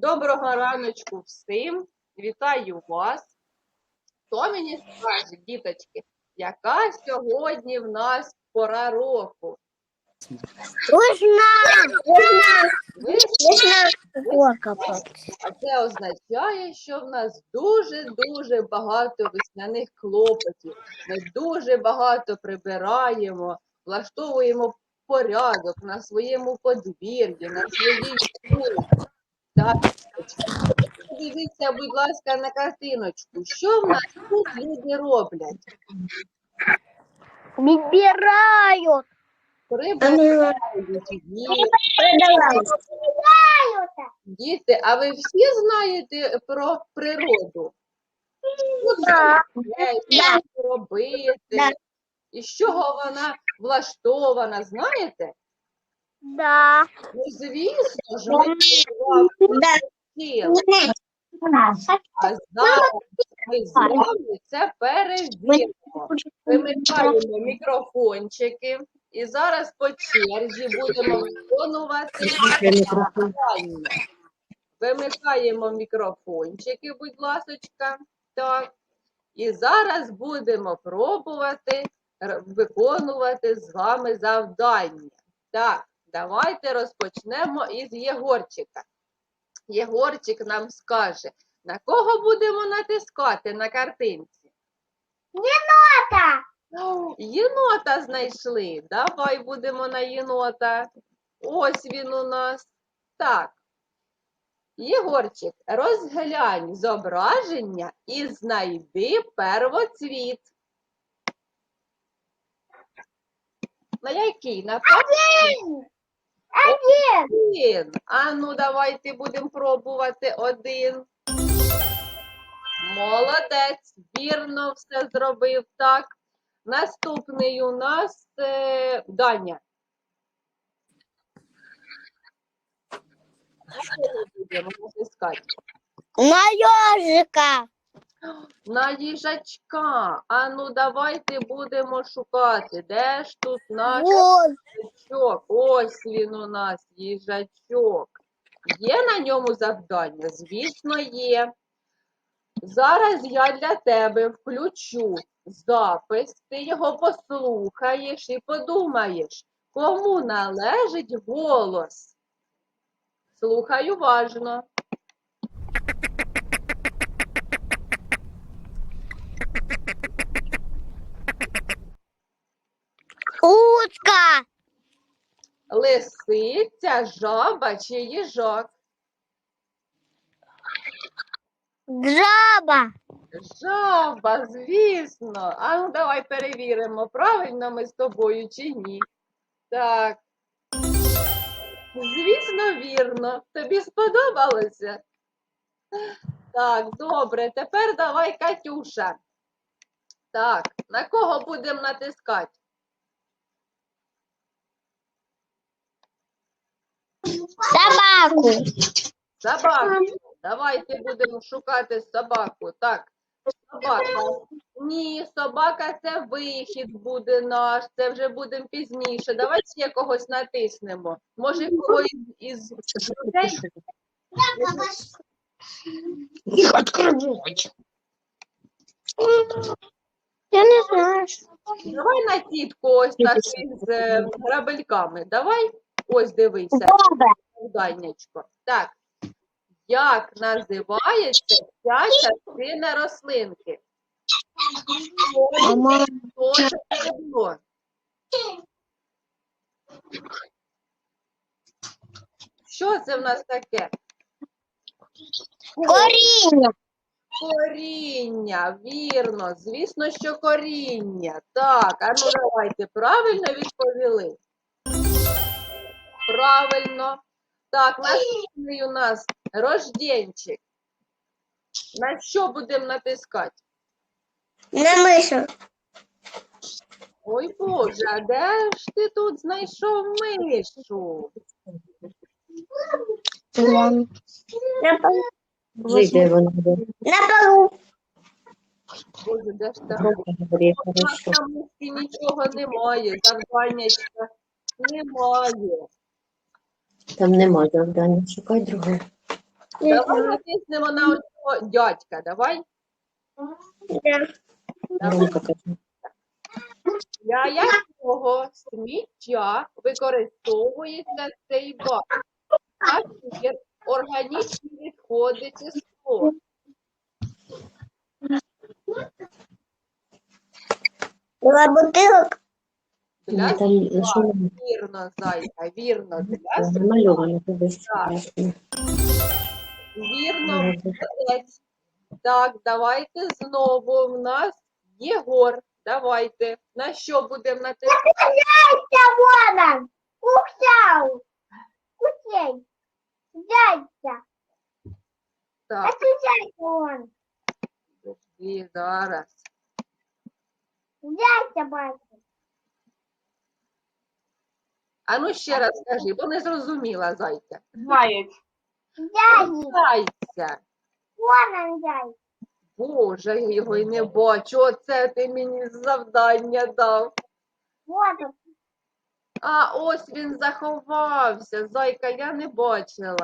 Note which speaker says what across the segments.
Speaker 1: Доброго раночку всім. Вітаю вас. Хто мені скаже, діточки, яка сьогодні в нас пора року? А це означає, що в нас дуже-дуже багато весняних клопотів. Ми дуже багато прибираємо, влаштовуємо порядок на своєму подвір'ї, на своїй вулиці. Так. Дивіться, будь ласка, на картиночку. Що в нас тут люди роблять?
Speaker 2: Відбирають.
Speaker 1: Прибирають. Діти, а ви всі знаєте про природу? Як робити? І з чого вона влаштована, знаєте?
Speaker 2: Да.
Speaker 1: Ну, звісно ж, ми зараз це перевіримо. Вимикаємо мікрофончики і зараз по черзі будемо виконувати завдання. Вимикаємо мікрофончики, будь ласочка. Так. І зараз будемо пробувати виконувати з вами завдання. Так, давайте розпочнемо із Єгорчика. Єгорчик нам скаже, на кого будемо натискати на картинці? О, Єнота знайшли. Давай будемо на єнота. Ось він у нас. Так. Єгорчик, розглянь зображення і знайди первоцвіт. На який? На перший? Один. А ну давайте будемо пробувати один. Молодець, вірно все зробив. Так. Наступний у нас е, Даня. Що ми будемо натискати?
Speaker 2: На йожика.
Speaker 1: На їжачка. А ну давайте будемо шукати. Де ж тут наш їжачок? Ось він у нас, їжачок. Є на ньому завдання? Звісно, є. Зараз я для тебе включу запис, ти його послухаєш і подумаєш, кому належить голос. Слухай уважно.
Speaker 2: Утка.
Speaker 1: Лисиця, жаба чи їжак?
Speaker 2: Жаба.
Speaker 1: Жаба, звісно. А ну давай перевіримо, правильно ми з тобою чи ні. Так. Звісно, вірно. Тобі сподобалося? Так, добре. Тепер давай, Катюша. Так, на кого будемо натискати?
Speaker 2: Собаку.
Speaker 1: Собаку. Давайте будемо шукати собаку. Так, собака. Ні, собака це вихід буде наш. Це вже будемо пізніше. Давай ще когось натиснемо. Може, когось із із людей?
Speaker 2: Их открывать. Я не знаю.
Speaker 1: Давай на тітку ось так із е, грабельками. Давай. Ось дивися.
Speaker 2: Баба.
Speaker 1: Данечко. Так. Як називається ця частина рослинки? Що це стебло? Що це в нас таке?
Speaker 2: Коріння.
Speaker 1: Коріння, вірно, звісно, що коріння. Так, а ну давайте правильно відповіли. Правильно. Так, наступний у нас рожденчик. На що будемо натискати?
Speaker 2: На мишу.
Speaker 1: Ой Боже, а де ж ти тут знайшов мишу?
Speaker 2: На полу.
Speaker 3: Вийде вона.
Speaker 2: На полу.
Speaker 1: Боже, де ж там?
Speaker 3: Говори,
Speaker 1: У нас там нічого немає, завданнячка немає.
Speaker 3: Там нема завдання. Шукай друге.
Speaker 1: Давай натиснемо на оцього дядька. Давай.
Speaker 2: Да.
Speaker 3: Громко.
Speaker 1: Для якого сміття використовується цей бак? Папір, органічні відходи чи скло?
Speaker 2: Два бутылок.
Speaker 1: Для
Speaker 3: Ну, Там
Speaker 1: Вірно, зайка, вірно. Для
Speaker 3: намальовано тобі
Speaker 1: Вірно,
Speaker 3: Молодець.
Speaker 1: Так, давайте знову в нас Єгор. Давайте. На що будемо натискати?
Speaker 2: Вон он. Кусал. Кусей. Зайца. А
Speaker 1: Так,
Speaker 2: ты зайца вон.
Speaker 1: і зараз.
Speaker 2: Зайца бачу.
Speaker 1: А ну ще раз скажи, бо не зрозуміла зайка.
Speaker 4: Заєць.
Speaker 2: Зайец.
Speaker 1: Зайця.
Speaker 2: Вон он.
Speaker 1: Боже, я його й не бачу. Оце ти мені завдання дав.
Speaker 2: Вот он.
Speaker 1: А ось він заховався. Зайка, я не бачила.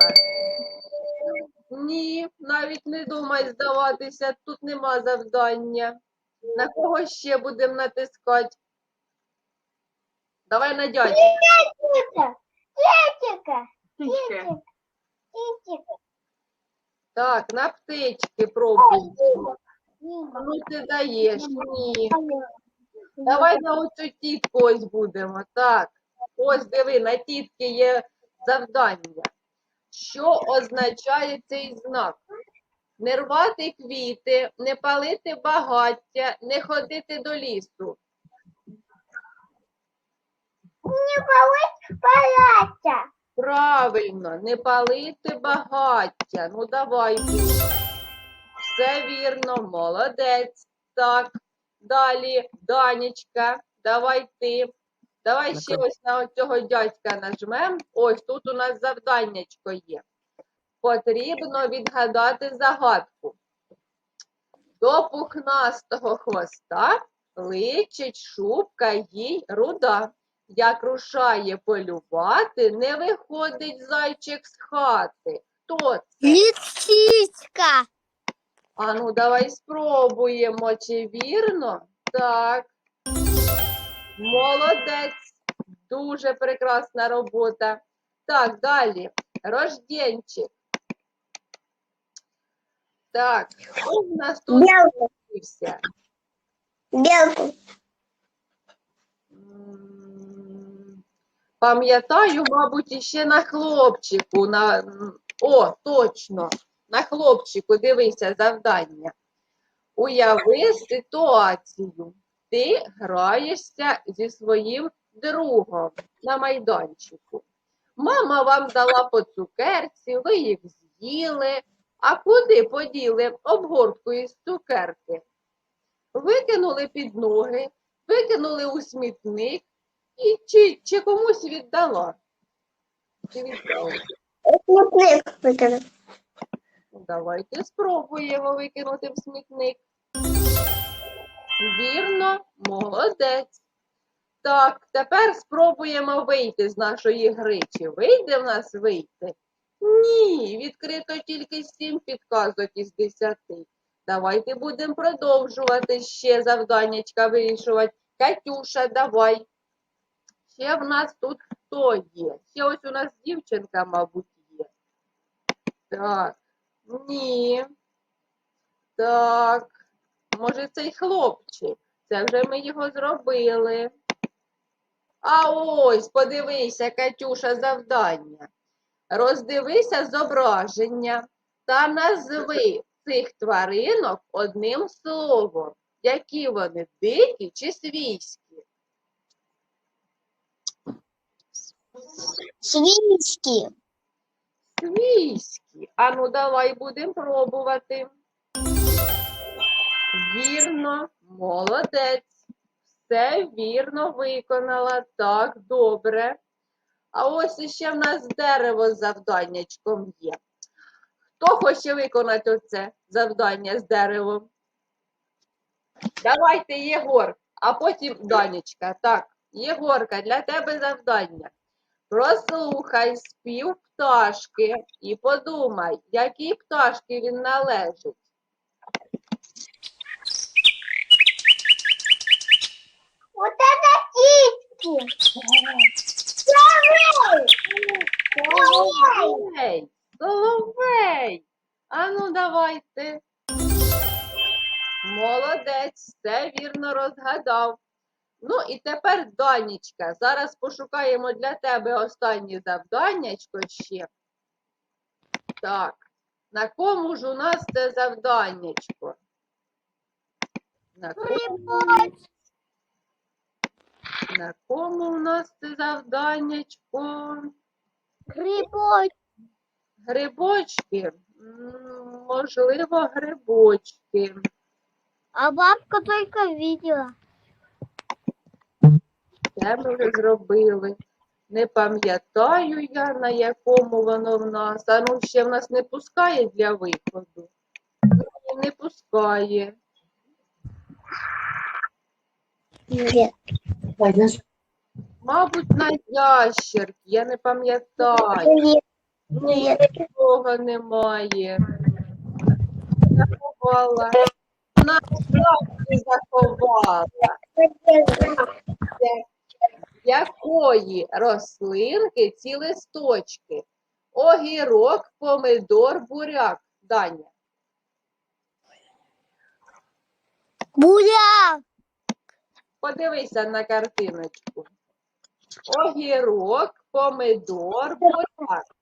Speaker 1: Ні, навіть не думай здаватися, тут нема завдання. На кого ще будемо натискати? Давай на.
Speaker 2: Китика.
Speaker 4: Тички.
Speaker 2: Китик. Китик.
Speaker 1: Так, на птички пробуй. Ну ти даєш. Ні. Давай на оцю тітку ось будемо. Так. Ось диви, на тітки є завдання. Що означає цей знак? Не рвати квіти, не палити багаття, не ходити до лісу.
Speaker 2: Не болит палата.
Speaker 1: Правильно, не палити багаття. Ну давай. Все вірно, молодець. Так. Далі, Данечка, давай ти. Давай ще ось на цього дядька нажмем. Ось тут у нас завданнячко є. Потрібно відгадати загадку. До пухнастого хвоста личить шубка їй руда. Як рушає полювати, не виходить зайчик з хати. Хто це?
Speaker 2: Лисичка.
Speaker 1: А ну давай спробуємо, чи вірно? Так. Молодець. Дуже прекрасна робота. Так, далі. Рожденчик. Так, хто в нас тут
Speaker 2: Белку.
Speaker 1: вчився? Пам'ятаю, мабуть, іще на хлопчику. На... О, точно. На хлопчику, дивися завдання. Уяви ситуацію. Ти граєшся зі своїм другом на майданчику. Мама вам дала по цукерці, ви їх з'їли. А куди поділи обгортку із цукерки? Викинули під ноги, викинули у смітник і чи, чи комусь віддала? Чи віддала?
Speaker 2: Смутник выкинул.
Speaker 1: Ну, Давайте спробуємо викинути в смітник. Вірно, молодець. Так, тепер спробуємо вийти з нашої гри. Чи вийде в нас вийти? Ні, відкрито тільки сім підказок із десяти. Давайте будемо продовжувати ще завданнячка вирішувати. Катюша, давай. Ще в нас тут хто є? Ще ось у нас дівчинка, мабуть, є. Так. Ні. Так. Може, цей хлопчик. Це вже ми його зробили. А ось, подивися, Катюша, завдання. Роздивися зображення та назви цих тваринок одним словом. Які вони дикі чи свійські? Свійські. А ну давай будемо пробувати. Вірно, молодець. Все вірно виконала. Так, добре. А ось іще в нас дерево з завданнячком є. Хто хоче виконати оце завдання з деревом? Давайте, Єгор, а потім Данечка. Так, Єгорка, для тебе завдання. Прослухай спів пташки і подумай, якій пташці він належить.
Speaker 2: Вот это птички.
Speaker 1: Соловей! Соловей! Ану, давайте. Молодець, все вірно розгадав. Ну і тепер, Данічка, зараз пошукаємо для тебе останнє завданнячко ще. Так, на кому ж у нас це завданнячко? На кому, на кому у нас це завданнячко?
Speaker 2: Грибочки.
Speaker 1: Грибочки? Можливо, грибочки.
Speaker 2: А бабка только видела.
Speaker 1: Це ми вже зробили. Не пам'ятаю я, на якому воно в нас. А ну ще в нас не пускає для виходу. Не пускає. Мабуть, на ящерки, я не пам'ятаю.
Speaker 2: Нет.
Speaker 1: Ні,
Speaker 2: Нет.
Speaker 1: такого немає. Заховала. На заховала. Якої рослинки ці листочки? Огірок, помидор, буряк. Даня.
Speaker 2: Буля.
Speaker 1: Подивися на картиночку. Огірок, помидор, буряк.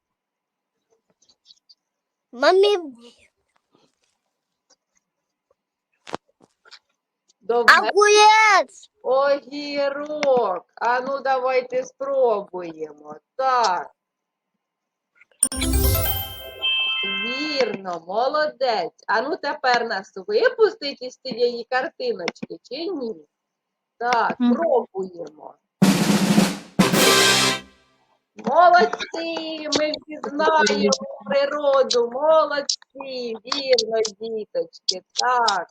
Speaker 2: Маме.
Speaker 1: Довге
Speaker 2: Огурец.
Speaker 1: огірок. А ну давайте спробуємо. Так. Вірно, молодець. А ну тепер нас випустить із цієї картиночки чи ні? Так, пробуємо. Молодці, ми всі знаємо природу, молодці, вірно, діточки, так.